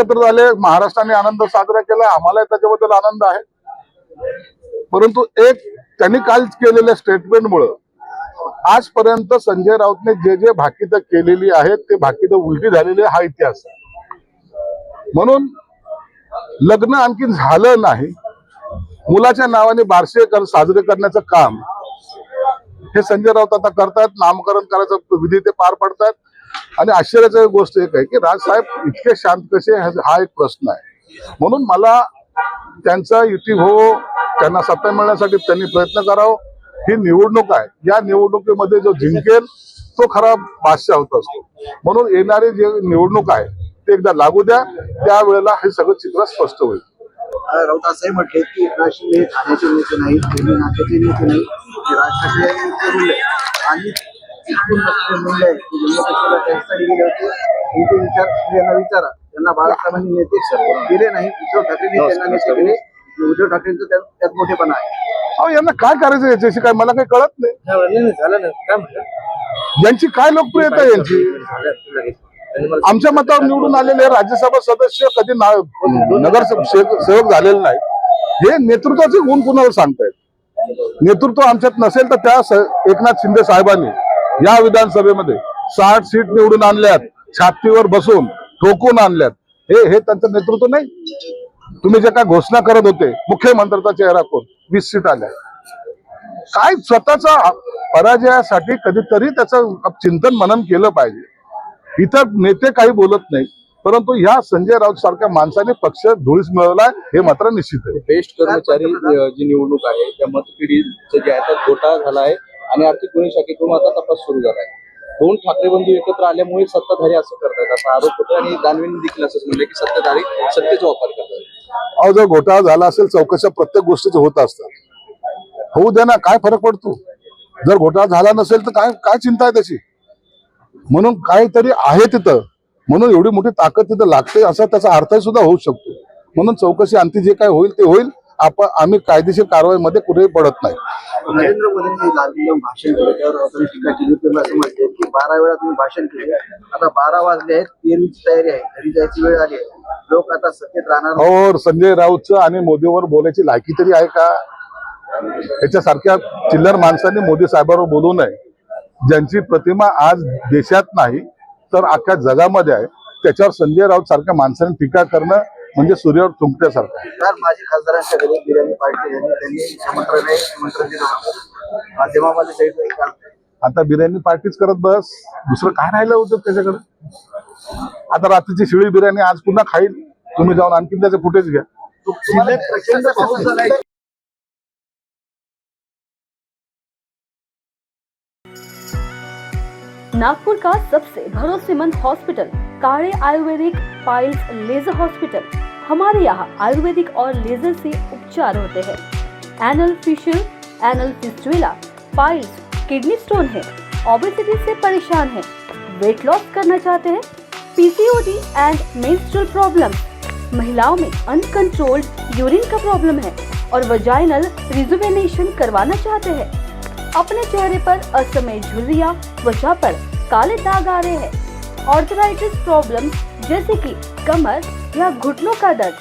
एकत्र झाले महाराष्ट्राने आनंद साजरा केला आम्हाला त्याच्याबद्दल आनंद आहे. परंतु एक त्यांनी काल केलेल्या स्टेटमेंटमुळं आजपर्यंत संजय राऊतने जे जे भाकीत केलेली आहेत ते भाकीत उलटी झालेली आहे, हा इतिहास म्हणून लग्न आणखी झालं नाही मुलाच्या नावाने बारसे कर साजरे करण्याचं काम हे संजय राऊत आता करतात नामकरण करायचं विधी ते पार पडतात आणि आश्चर्याची गोष्ट एक आहे की राजसाहेब इतके शांत कसे हा- हा एक प्रश्न आहे. म्हणून मला त्यांचा युती हो त्यांना सत्ता मिळण्यासाठी त्यांनी प्रयत्न करावं. ही निवडणूक आहे. या निवडणुकीमध्ये जो जिंकेल तो खरा बादशाह होत असतो. म्हणून येणारी जे निवडणूक आहे ते एकदा लागू द्या. त्यावेळेला हे सगळं चित्र स्पष्ट होईल. राऊत असंही म्हटले की ठाण्याचे नेते नाही नाट्याचे नेते नाही राज ठाकरे आणि इथून नसलेले मुलं आहेत की जम्मू काश्मीरला त्यासाठी गेले होते त्यांचे विचार यांना विचारा त्यांना बाळासाहेबांनी नेते दिले नाही उद्धव ठाकरेंनी त्यांना नेते दिले उद्धव ठाकरेंचं त्यात त्यात मोठेपणा आहे अहो यांना काय करायचं याच्याशी काय मला काही कळत नाही झालं ना काय म्हटलं यांची काय लोकप्रियता आहे यांची? आमच्या मतावर निवडून आलेले राज्यसभा सदस्य कधी नगर सेवक झालेले नाही हे नेतृत्वाचे गुण कुणाला सांगतायत? नेतृत्व आमच्यात नसेल तर त्या स- एकनाथ शिंदे साहेबांनी. या विधानसभेमध्ये साठ सीट निवडून आणल्यात छातीवर बसून ठोकून आणल्यात. हे हे त्यांचं नेतृत्व नाही? तुम्ही जे काय घोषणा करत होते मुख्यमंत्र्याचा चेहरा कोण? वीस सीट आल्या. काय स्वतःचा पराजयासाठी कधीतरी त्याचं चिंतन मनन केलं पाहिजे. इतर नेते काही बोलत नाही परंतु ह्या संजय राऊत सारख्या माणसाने पक्ष धुळीस मिळवलाय हे मात्र निश्चित आहे. बेस्ट कर्मचारी जी निवडणूक आहे त्या मतपिढीचं जे आहे घोटाळा झाला आहे. आणि आर्थिक गुन्हे शाखेकडून आता तपास सुरू झाला आहे. दोन ठाकरे बंधू एकत्र आल्यामुळे सत्ताधारी असं करतात असा आरोप होतो आणि दानवेंनी देखील असंच म्हणलं की सत्ताधारी सत्तेचा वापर करतात अहो जर घोटाळा झाला असेल चौकशा प्रत्येक गोष्टीच होत असतात होऊ द्या ना काय फरक पडतो? जर घोटाळा झाला नसेल तर काय काय चिंता आहे त्याची? म्हणून काहीतरी आहे तिथं. म्हणून एवढी मोठी ताकद तिथं लागते असा त्याचा अर्थ सुद्धा होऊ शकतो. म्हणून चौकशी आणखी जे काय होईल ते होईल. आपण आम्ही कायदेशीर कारवाईमध्ये कुठेही पडत नाही. नरेंद्र मोदींनी भाषण केलं. त्यावर टीका केली तुम्ही असं म्हटले की बारा वेळा तुम्ही भाषण केले. आता बारा वाजले आहेत. तेरीची तयारी आहे. घरी जायची वेळ आली आहे. लोक आता सत्तेत राहणार और संजय राऊतचं आणि मोदीवर बोलायची लायकी तरी आहे का? याच्यासारख्या चिल्लर माणसांनी मोदी साहेबांवर बोलू नये. ज्यांची प्रतिमा आज देशात नाही तर अख्ख्या जगामध्ये आहे. त्याच्यावर संजय राऊत सारख्या माणसाने टीका करणं म्हणजे सूर्यावर आहे. काल माजी खासदारांच्या घरी बिर्याणी पार्टी यांनी त्यांनी निमंत्रण निमंत्रण दिलं होतं. माध्यमामध्ये काही काल. आता बिर्याणी पार्टीच करत बस. दुसरं काय राहिलं होतं त्याच्याकडे? आता रात्रीची शिळी बिर्याणी आज पुन्हा खाईल. तुम्ही जाऊन आणखी त्याचे फुटेज घ्या. तुम्हाला प्रचंड पाऊस झालाय नागपुर का सबसे भरोसेमंद hospital. Kale Ayurvedic piles laser hospital हमारे यहाँ आयुर्वेदिक और लेजर से उपचार होते हैं। Anal fissure anal fistula piles, kidney stone है। ओबेसिटी से परेशान है। वेट लॉस करना चाहते हैं। पीसीओडी एंड मेंस्ट्रुअल प्रॉब्लम महिलाओं में अनकंट्रोल्ड यूरिन का प्रॉब्लम है और वजाइनल रिजुवेनेशन करवाना चाहते हैं। अपने चेहरे पर असमय झुर्रिया, त्वचा पर काले दाग आ रहे हैं। ऑर्थराइटिस प्रॉब्लम जैसे कि कमर या घुटनों का दर्द,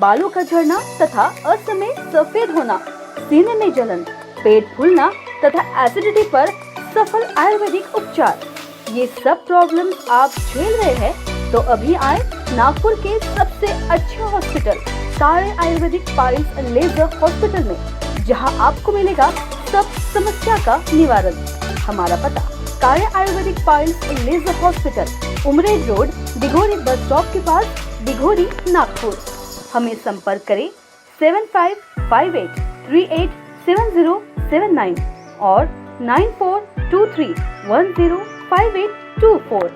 बालों का झड़ना तथा असमय सफ़ेद होना, सीने में जलन, पेट फूलना तथा एसिडिटी पर सफल आयुर्वेदिक उपचार। ये सब प्रॉब्लम आप झेल रहे हैं तो अभी आए नागपुर के सबसे अच्छे हॉस्पिटल सारे आयुर्वेदिक पाइल्स लेजर हॉस्पिटल में, जहाँ आपको मिलेगा सब समस्या का निवारण। हमारा पता कार्य Ayurvedic piles laser hospital Umred road, Dighori bus stop के पास, दिघोरी, नागपुर। हमें संपर्क करें seven five five eight three eight seven zero seven nine और nine four two three one zero five eight two four.